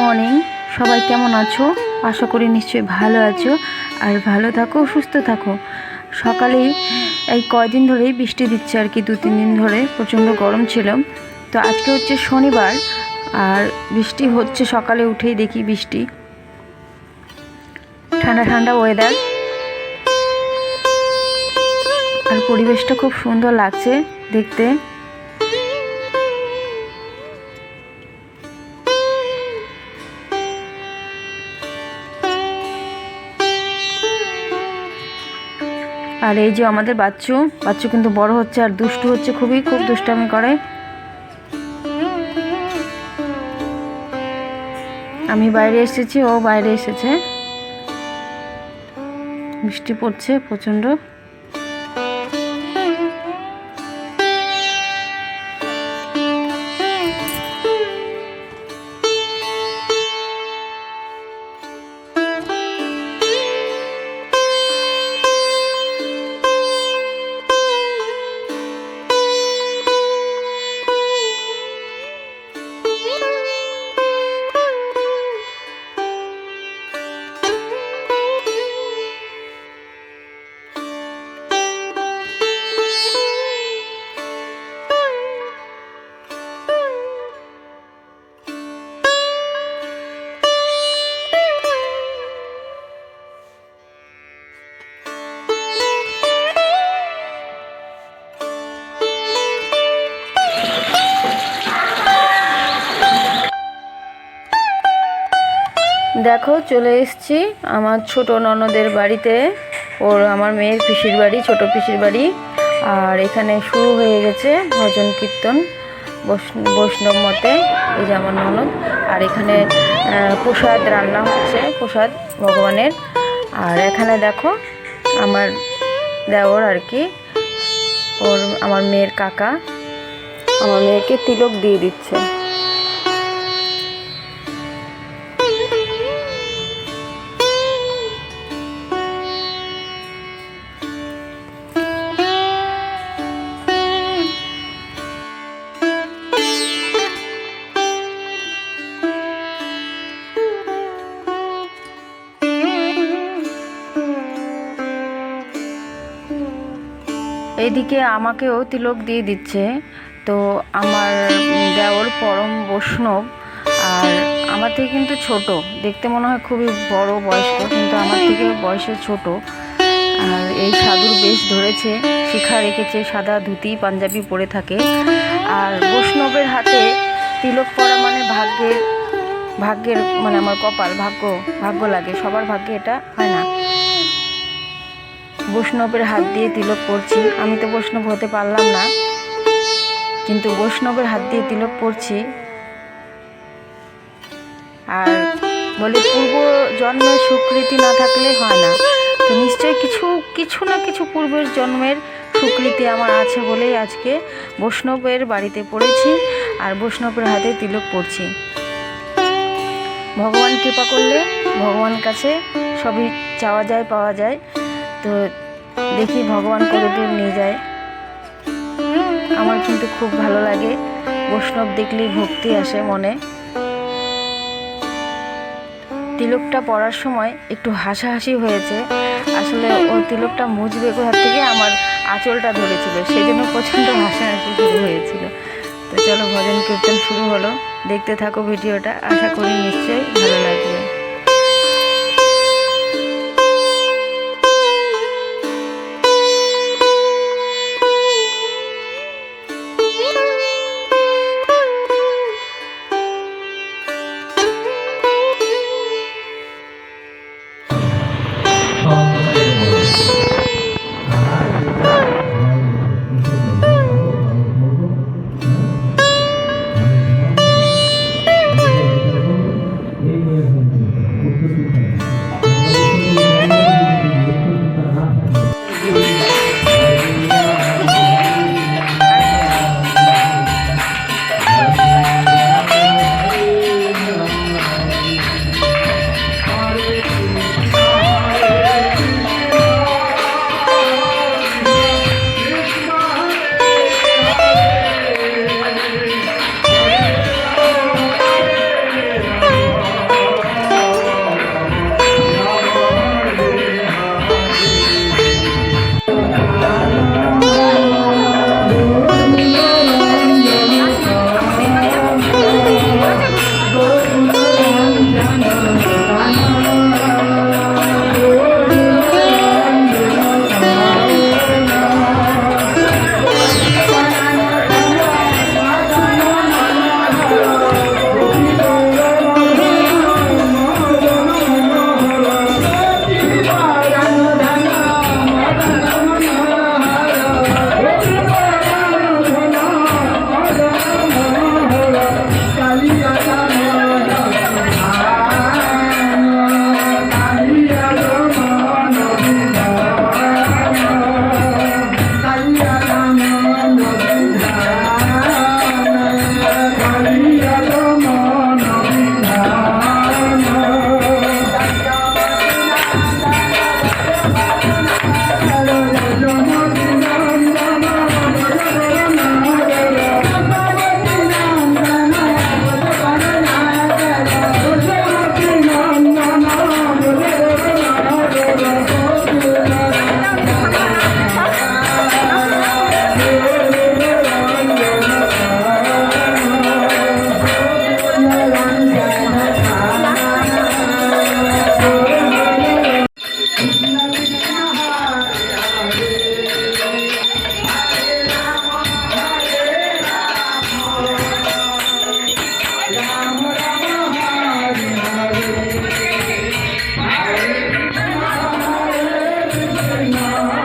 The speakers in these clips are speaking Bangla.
মর্নিং সবাই কেমন আছো? আশা করি নিশ্চয়ই ভালো আছো। আর ভালো থাকো, সুস্থ থাকো। সকালেই এই কয়দিন ধরেই বৃষ্টি দিচ্ছে আর কি দু তিন দিন ধরে প্রচণ্ড গরম ছিল। তো আজকে হচ্ছে শনিবার, আর বৃষ্টি হচ্ছে সকালে উঠেই দেখি বৃষ্টি। ঠান্ডা ঠান্ডা ওয়েদার আর পরিবেশটা খুব সুন্দর লাগছে দেখতে। আর এই যে আমাদের বাচ্চু বাচ্চু কিন্তু বড় হচ্ছে আর দুষ্টু হচ্ছে খুবই, খুব দুষ্টামি করে। আমি বাইরে এসেছি, ও বাইরে এসেছে। বৃষ্টি পড়ছে প্রচণ্ড। দেখো, চলে এসেছি আমার ছোট ননদের বাড়িতে। ওর আমার মেয়ের পিসির বাড়ি, ছোট পিসির বাড়ি। আর এখানে শুরু হয়ে গেছে ভজন কীর্তন বৈষ্ণ- বৈষ্ণব মতে, এই যে আমার ননদ। আর এখানে প্রসাদ রান্না হচ্ছে, প্রসাদ ভগবানের। আর এখানে দেখো, আমার দেওর আর কি, ওর আমার মেয়ের কাকা। আমার মেয়েকে তিলক দিয়ে দিচ্ছে। এইদিকে আমাকেও তিলক দিয়ে দিচ্ছে। তো আমার দেওর পরম বৈষ্ণব, আর আমার থেকে কিন্তু ছোট। দেখতে মনে হয় খুবই বড় বয়স্ক, কিন্তু আমার থেকে বয়সে ছোট। আর এই সাধুর বেশ ধরেছে, শিখা রেখেছে, সাদা ধুতি, পাঞ্জাবি পরে থাকে। আর বৈষ্ণবের হাতে তিলক পরা মানে ভাগ্যের ভাগ্যের মানে আমার কপাল, ভাগ্য ভাগ্য লাগে। সবার ভাগ্যে এটা হয় বৈষ্ণবের হাত দিয়ে তিলক পরছি। আমি তো বৈষ্ণব হতে পারলাম না। কিন্তু বৈষ্ণবের হাত দিয়ে তিলক পরছি। আর বলে পূর্ব জন্মের স্বীকৃতি না থাকলে হয় না। তো নিশ্চয়ই কিছু কিছু না কিছু পূর্বের জন্মের স্বীকৃতি আমার আছে বলেই আজকে বৈষ্ণবের বাড়িতে পড়েছি আর বৈষ্ণবের হাতে তিলক পড়ছি ভগবান কৃপা করলে ভগবান কাছে সবই চাওয়া যায়, পাওয়া যায়। তো দেখি ভগবান কতদূর নিয়ে যায়। আমার কিন্তু খুব ভালো লাগে। বৈষ্ণব দেখলেই ভক্তি আসে মনে। তিলকটা পড়ার সময় একটু হাসাহাসি হয়েছে। আসলে ও তিলকটা মুজবে কোথার থেকে? আমার আঁচলটা ধরেছিল। সেই জন্য প্রচণ্ড হাসাহাসি শুরু হয়েছিল। তো চলো ভজন কীর্তন শুরু হলো। দেখতে থাকো ভিডিওটা। আশা করি নিশ্চয়ই ভালো লাগবে। know.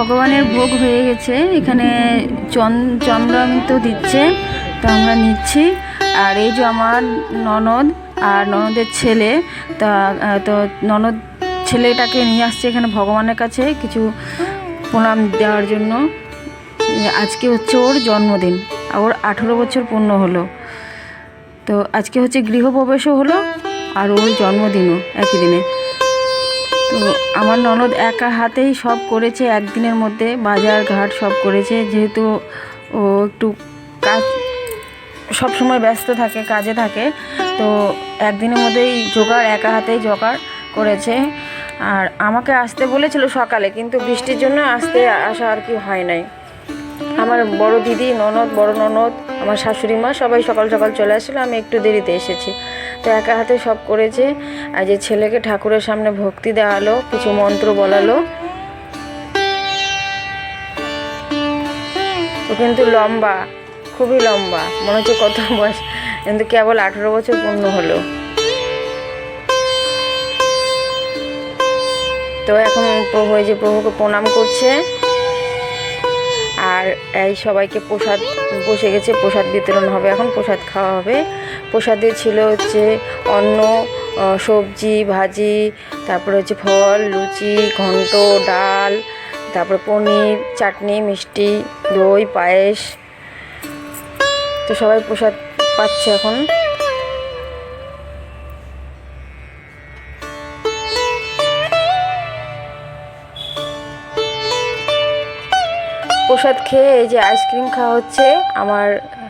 ভগবানের ভোগ হয়ে গেছে। এখানে চন, চন্দ্রামৃত দিচ্ছে, তো আমরা নিচ্ছি। আর এই যে আমার ননদ আর ননদের ছেলে, তা, তো ননদ ছেলেটাকে নিয়ে আসছে এখানে ভগবানের কাছে কিছু প্রণাম দেওয়ার জন্য। আজকে হচ্ছে ওর জন্মদিন ওর আঠেরো বছর পূর্ণ হলো। তো আজকে হচ্ছে গৃহপ্রবেশও হলো, আর ওর জন্মদিনও একই দিনে। তো আমার ননদ একা হাতেই সব করেছে, একদিনের মধ্যে বাজার ঘাট সব করেছে। যেহেতু ও একটু কাজ সব সময় ব্যস্ত থাকে, কাজে থাকে, তো একদিনের মধ্যেই জোগাড়, একা হাতেই জোগাড় করেছে। আর আমাকে আসতে বলেছিল সকালে, কিন্তু বৃষ্টির জন্য আসতে আসা আর কি হয় নাই। আমার বড় দিদি, ননদ, বড় ননদ, আমার শাশুড়ি মা সবাই সকাল সকাল চলে আসলো আমি একটু দেরিতে এসেছি। তো একা হাতে সব করেছে। আর যে ছেলেকে ঠাকুরের সামনে ভক্তি দেওয়ালো, কিছু মন্ত্র বলালো, ও কিন্তু লম্বা, খুবই লম্বা, মনে হচ্ছে কত বয়স, কিন্তু কেবল আঠেরো বছর পূর্ণ হলো। তো এখন প্রভু যে প্রভুকে প্রণাম করছে, আর এই সবাইকে প্রসাদ, বসে গেছে, প্রসাদ বিতরণ হবে, এখন প্রসাদ খাওয়া হবে। প্রসাদে ছিল হচ্ছে অন্ন সবজি, ভাজি, তারপরে হচ্ছে ফল, লুচি, ঘন্ট, ডাল, তারপরে পনির, চাটনি, মিষ্টি, দই, পায়েস। তো সবাই প্রসাদ পাচ্ছে এখন। প্রসাদ খেয়ে এই যে আইসক্রিম খাওয়া হচ্ছে, আমার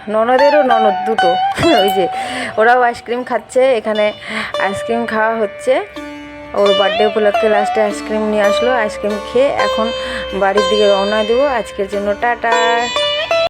ননদেরও ননদ দুটো। ওই যে ওরাও আইসক্রিম খাচ্ছে, এখানে আইসক্রিম খাওয়া হচ্ছে। ওর বার্থডে উপলক্ষে লাস্টে আইসক্রিম নিয়ে আসলো, আইসক্রিম খেয়ে এখন বাড়ির দিকে রওনা দেবো। আজকের জন্য টাটা।